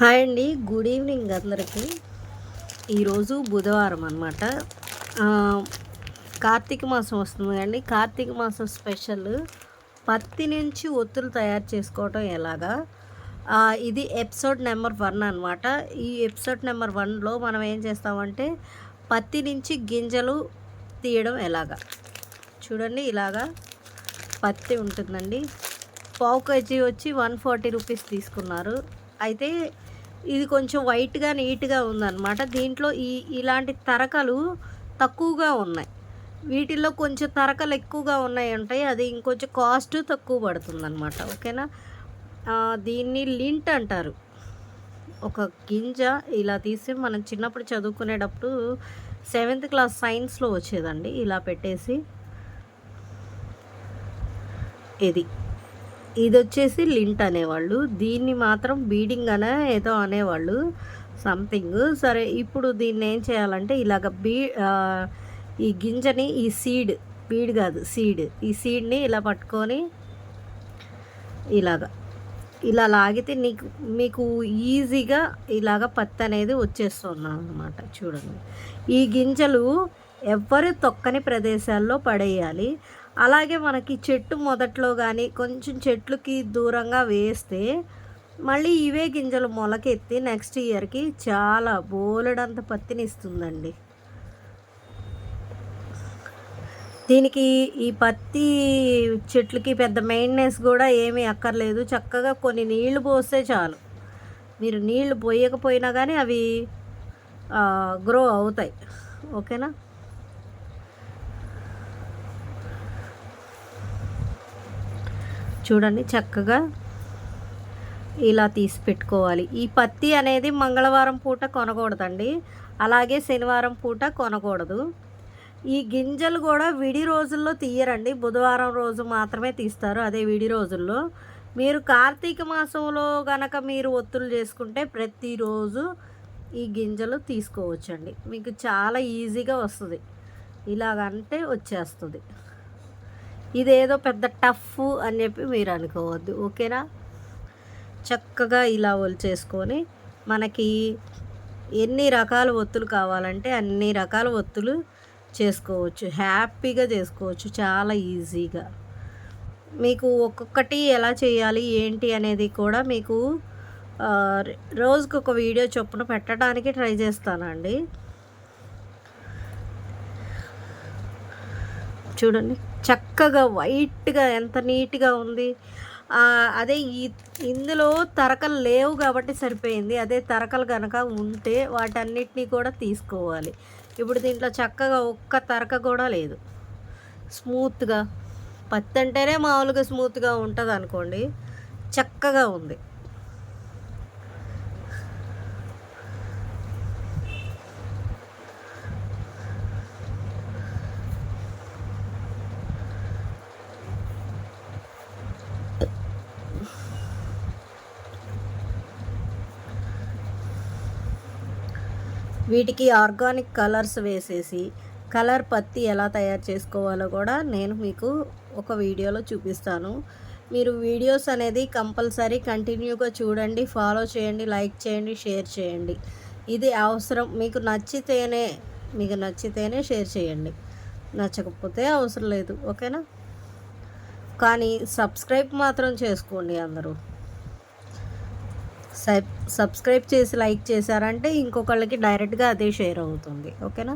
Hi అండి. Good evening అందరికీ. ఈరోజు బుధవారం అనమాట కార్తీక మాసం వస్తుంది అండి కార్తీక మాసం స్పెషల్. పత్తి నుంచి ఒత్తులు తయారు చేసుకోవటం ఎలాగా? ఇది ఎపిసోడ్ నెంబర్ వన్ అనమాట ఈ ఎపిసోడ్ నెంబర్ వన్లో మనం ఏం చేస్తామంటే పత్తి నుంచి గింజలు తీయడం ఎలాగా? చూడండి ఇలాగా పత్తి ఉంటుందండి. పావు కేజీ వచ్చి వన్ ఫార్టీ రూపీస్ తీసుకున్నారు. అయితే ఇది కొంచెం వైట్గా నీట్గా ఉందన్నమాట. దీంట్లో ఈ ఇలాంటి తరకలు తక్కువగా ఉన్నాయి. వీటిల్లో కొంచెం తరకలు ఎక్కువగా ఉన్నాయి ఉంటాయి అది ఇంకొంచెం కాస్ట్ తక్కువ పడుతుందన్నమాట. ఓకేనా? దీన్ని లింట్ అంటారు. ఒక గింజ ఇలా తీసి మనం చిన్నప్పుడు చదువుకునేటప్పుడు సెవెంత్ క్లాస్ సైన్స్లో వచ్చేదండి. ఇలా పెట్టేసి ఇది. ఇది వచ్చేసి లింట్ అనేవాళ్ళు. దీన్ని మాత్రం బీడింగ్ అనే ఏదో అనేవాళ్ళు. సంథింగ్. సరే ఇప్పుడు దీన్ని ఏం చేయాలంటే ఇలాగ బీ ఈ గింజని ఈ సీడ్ బీడ్ కాదు సీడ్. ఈ సీడ్ని ఇలా పట్టుకొని ఇలాగ. ఇలా లాగితే నీకు మీకు ఈజీగా ఇలాగ పత్తి అనేది వచ్చేస్తుంది అనమాట చూడండి. ఈ గింజలు ఎవ్వరు తొక్కని ప్రదేశాల్లో పడేయాలి. అలాగే మనకి చెట్టు మొదట్లో కానీ కొంచెం చెట్లుకి దూరంగా వేస్తే మళ్ళీ ఇవే గింజలు మొలకెత్తి నెక్స్ట్ ఇయర్కి చాలా బోలెడంత పత్తిని ఇస్తుందండి. దీనికి ఈ పత్తి చెట్లకి పెద్ద మెయింటెనెన్స్ కూడా ఏమీ అక్కర్లేదు. చక్కగా కొన్ని నీళ్ళు పోస్తే చాలు. మీరు నీళ్ళు పోయకపోయినా కానీ అవి గ్రో అవుతాయి. ఓకేనా? చూడండి చక్కగా ఇలా తీసి పెట్టుకోవాలి. ఈ పత్తి అనేది మంగళవారం పూట కొనకూడదండి. అలాగే శనివారం పూట కొనకూడదు. ఈ గింజలు కూడా విడి రోజుల్లో తీయరండి. బుధవారం రోజు మాత్రమే తీస్తారు అదే విడి రోజుల్లో. మీరు కార్తీక మాసంలో గనక మీరు ఒత్తులు చేసుకుంటే ప్రతిరోజు ఈ గింజలు తీసుకోవచ్చండి. మీకు చాలా ఈజీగా వస్తుంది. ఇలాగంటే వచ్చేస్తుంది. ఇదేదో పెద్ద టఫ్ అని చెప్పి మీరు అనుకోవద్దు ఓకేనా? చక్కగా ఇలా ఒలిచేసుకొని మనకి ఎన్ని రకాల ఒత్తులు కావాలంటే అన్ని రకాల ఒత్తులు చేసుకోవచ్చు హ్యాపీగా చేసుకోవచ్చు చాలా ఈజీగా. మీకు ఒక్కొక్కటి ఎలా చేయాలి ఏంటి అనేది కూడా మీకు రోజుకొక రోజుకు ఒక వీడియో చొప్పున పెట్టడానికి ట్రై చేస్తానండి. చూడండి. చక్కగా వైట్గా ఎంత నీట్గా ఉంది. అదే ఈ ఇందులో తరకలు లేవు కాబట్టి సరిపోయింది. అదే తరకలు కనుక ఉంటే వాటన్నిటినీ కూడా తీసుకోవాలి. ఇప్పుడు దీంట్లో చక్కగా ఒక్క తరక కూడా లేదు. స్మూత్గా. పత్తి అంటేనే మామూలుగా స్మూత్గా ఉంటుంది అనుకోండి చక్కగా ఉంది. వీటికి ఆర్గానిక్ కలర్స్ వేసేసి కలర్ పత్తి ఎలా తయారు చేసుకోవాలో కూడా నేను మీకు ఒక వీడియోలో చూపిస్తాను. మీరు వీడియోస్ అనేది కంపల్సరీ కంటిన్యూగా చూడండి ఫాలో చేయండి లైక్ చేయండి షేర్ చేయండి. ఇది అవసరం మీకు నచ్చితేనే మీకు నచ్చితేనే షేర్ చేయండి. నచ్చకపోతే అవసరం లేదు ఓకేనా? కానీ సబ్స్క్రైబ్ మాత్రం చేసుకోండి అందరూ. సబ్ సబ్స్క్రైబ్ చేసి లైక్ చేశారంటే ఇంకొకళ్ళకి డైరెక్ట్గా అదే షేర్ అవుతుంది. ఓకేనా?